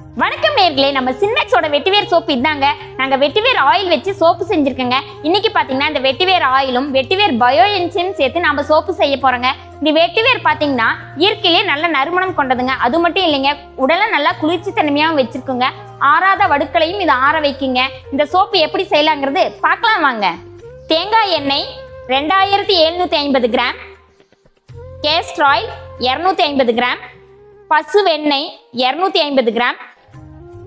வணக்கம் நேர்களே நம்ம சின்னக்ஸோட வெட்டிவேர் சோப்பு இதாங்க. நாங்க வெட்டிவேர் ஆயில் வச்சு சோப்பு செஞ்சிருக்கோங்க. இன்னைக்கு பாத்தீங்கன்னா இந்த வெட்டிவேர் ஆயிலும் வெட்டிவேர் பயோ என்சைம் சேர்த்து நம்ம சோப்பு செய்ய போறோங்க. இந்த வெட்டிவேர் பாத்தீங்கன்னா இயற்கையிலே நல்ல நறுமணம் கொண்டதுங்க. அது மட்டும் இல்லைங்க உடலை நல்லா குளிர்ச்சி தன்மையாகவும் வச்சிருக்குங்க. ஆறாத வடுக்களையும் இதை ஆற வைக்குங்க. இந்த சோப்பு எப்படி செய்யலாங்கிறது பார்க்கலாம் வாங்க. தேங்காய் எண்ணெய் ரெண்டாயிரத்தி எழுநூத்தி ஐம்பது கிராம். கேஸ்ட்ராயில் இரநூத்தி ஐம்பது கிராம். பசு வெண்ணெய் இரநூத்தி ஐம்பது கிராம்.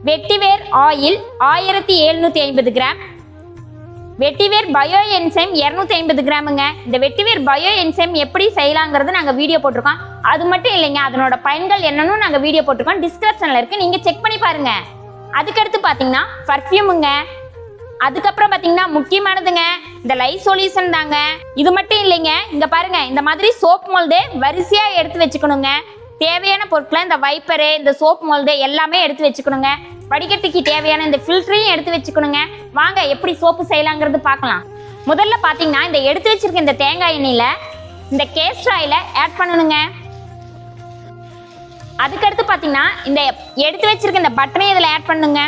வெட்டிவேர் ஆயில் ஆயிரத்தி எழுநூத்தி ஐம்பது கிராம். வெட்டிவேர் பயோ என்சைம் இரநூத்தி ஐம்பது கிராமுங்க. இந்த வெட்டிவேர் பயோ என்சைம் எப்படி செய்யலாங்கிறது நாங்கள் வீடியோ போட்டிருக்கோம். அது மட்டும் இல்லைங்க அதனோட பயன்கள் என்னன்னு நாங்கள் வீடியோ போட்டிருக்கோம். டிஸ்கிரிப்ஷனில் இருக்கு. நீங்கள் செக் பண்ணி பாருங்க. அதுக்கடுத்து பார்த்தீங்கன்னா பர்ஃப்யூமுங்க அதுக்கப்புறம் பார்த்தீங்கன்னா முக்கியமானதுங்க இந்த லைட் சொல்யூஷன் தாங்க. இது மட்டும் இல்லைங்க இங்க பாருங்க இந்த மாதிரி சோப் மோல்டு வரிசையா எடுத்து வச்சுக்கணுங்க. தேவையான பொருட்களை இந்த வைப்பரு இந்த சோப் மொழுது எல்லாமே எடுத்து வச்சுக்கணுங்க. வடிகட்டிக்கு தேவையான இந்த ஃபில்டரையும் எடுத்து வச்சுக்கணுங்க. வாங்க எப்படி சோப்பு செய்யலாங்கிறது பார்க்கலாம். முதல்ல பார்த்தீங்கன்னா இந்த எடுத்து வச்சிருக்க இந்த தேங்காய் எண்ணெயில் இந்த கேஸ்டர் ஆயில ஆட் பண்ணணுங்க. அதுக்கடுத்து பார்த்தீங்கன்னா இந்த எடுத்து வச்சிருக்க இந்த பட்டரையும் இதில் ஆட் பண்ணுங்க.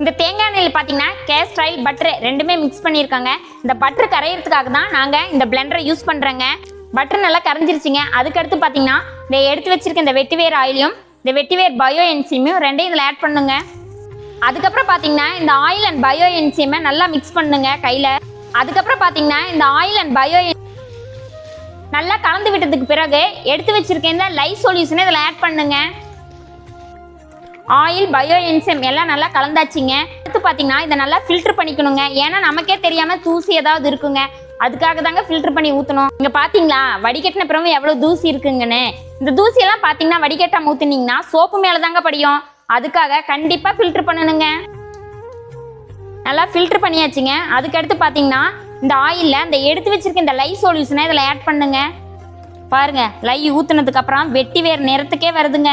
இந்த தேங்காய் எண்ணெயில் பார்த்தீங்கன்னா கேஸ்ட் ஆயில் பட்டர் ரெண்டுமே மிக்ஸ் பண்ணியிருக்காங்க. இந்த பட்டர் கரையிறதுக்காக தான் நாங்கள் இந்த பிளெண்டரை யூஸ் பண்ணுறோங்க பட்டர் நல்லா கரைஞ்சிருச்சுங்க. அதுக்கடுத்து பார்த்தீங்கன்னா இந்த எடுத்து வச்சிருக்க இந்த வெட்டிவேர் ஆயிலையும் இந்த வெட்டிவேர் பயோ என்சிமையும் ரெண்டையும் இதில் ஆட் பண்ணுங்க. அதுக்கப்புறம் பார்த்தீங்கன்னா இந்த ஆயில் அண்ட் பயோ என்சிமை நல்லா மிக்ஸ் பண்ணுங்க கையில். அதுக்கப்புறம் பார்த்தீங்கன்னா இந்த ஆயில் அண்ட் பயோ நல்லா கலந்து விட்டதுக்கு பிறகு எடுத்து வச்சிருக்க இந்த லைஃப் சொல்யூஷனை இதில் ஆட் பண்ணுங்க. ஆயில் பயோ என்சைம் எல்லாம் நல்லா கலந்தாச்சுங்க. அடுத்து பார்த்தீங்கன்னா இதை நல்லா ஃபில்டர் பண்ணிக்கணுங்க. ஏன்னா நமக்கே தெரியாமல் தூசி ஏதாவது இருக்குங்க. அதுக்காக தாங்க ஃபில்டர் பண்ணி ஊற்றணும் இங்கே பார்த்தீங்களா வடிகட்டின பிறகு எவ்வளோ தூசி இருக்குங்கன்னு. இந்த தூசியெல்லாம் பார்த்தீங்கன்னா வடிகட்டாம ஊற்றுனீங்கன்னா சோப்பு மேலே தாங்க படியும். அதுக்காக கண்டிப்பாக ஃபில்டர் பண்ணணுங்க. நல்லா ஃபில்டர் பண்ணியாச்சுங்க. அதுக்கடுத்து பார்த்தீங்கன்னா இந்த ஆயிலில் இந்த எடுத்து வச்சிருக்க இந்த லை சொல்யூஷனை இதில் ஆட் பண்ணுங்க. பாருங்க லை ஊற்றுனதுக்கப்புறம் வெட்டி வேர் நிறத்துக்கே வருதுங்க.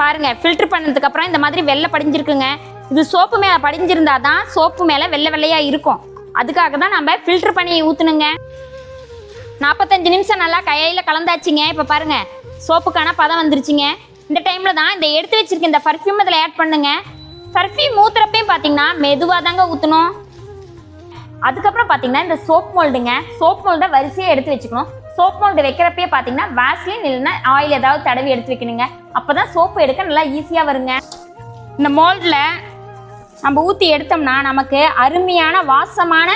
பாருங்க ஃபில்டர் பண்ணதுக்கு அப்புறம் இந்த மாதிரி வெள்ளை படிஞ்சிருக்குங்க. இது சோப்பு மேலே படிஞ்சிருந்தா தான் சோப்பு மேலே வெள்ளை வெள்ளையாக இருக்கும். அதுக்காக தான் நம்ம ஃபில்டர் பண்ணி ஊற்றணுங்க நாற்பத்தஞ்சு நிமிஷம் நல்லா கையில் கலந்தாச்சுங்க. இப்போ பாருங்கள் சோப்புக்கான பதம் வந்துருச்சுங்க. இந்த டைமில் தான் இந்த எடுத்து வச்சுருக்க இந்த பர்ஃப்யூம் இதில் ஆட் பண்ணுங்க. பர்ஃப்யூம் ஊத்துறப்பையும் பார்த்தீங்கன்னா மெதுவாக தாங்க ஊற்றணும் அதுக்கப்புறம் பார்த்தீங்கன்னா இந்த சோப் மோல்டுங்க சோப் மோல்டை வரிசையாக எடுத்து வச்சுக்கணும். சோப் மோல்டு வைக்கிறப்பே பார்த்தீங்கன்னா வேஸ்லின் இல்லைன்னா ஆயில் ஏதாவது தடவி எடுத்து வைக்கணுங்க. அப்போ தான் சோப்பு எடுக்க நல்லா ஈஸியாக வருங்க. இந்த மோல்டில் நம்ம ஊற்றி எடுத்தோம்னா நமக்கு அருமையான வாசமான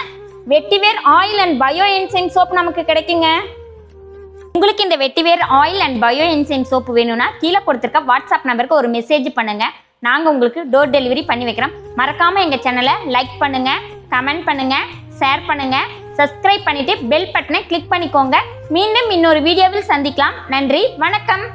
வெட்டிவேர் oil and bio enzyme soap நமக்கு கிடைக்குங்க. உங்களுக்கு இந்த வெட்டிவேர் oil and bio enzyme soap வேணும்னா கீழே கொடுத்துருக்க வாட்ஸ்அப் நம்பருக்கு ஒரு மெசேஜ் பண்ணுங்க. நாங்கள் உங்களுக்கு டோர் டெலிவரி பண்ணி வைக்கிறோம். மறக்காமல் எங்கள் சேனலை லைக் பண்ணுங்க கமெண்ட் பண்ணுங்க ஷேர் பண்ணுங்க. சப்ஸ்கிரைப் பண்ணிட்டு பெல் பட்டனை கிளிக் பண்ணிக்கோங்க. மீண்டும் இன்னொரு வீடியோவில் சந்திக்கலாம். நன்றி வணக்கம்.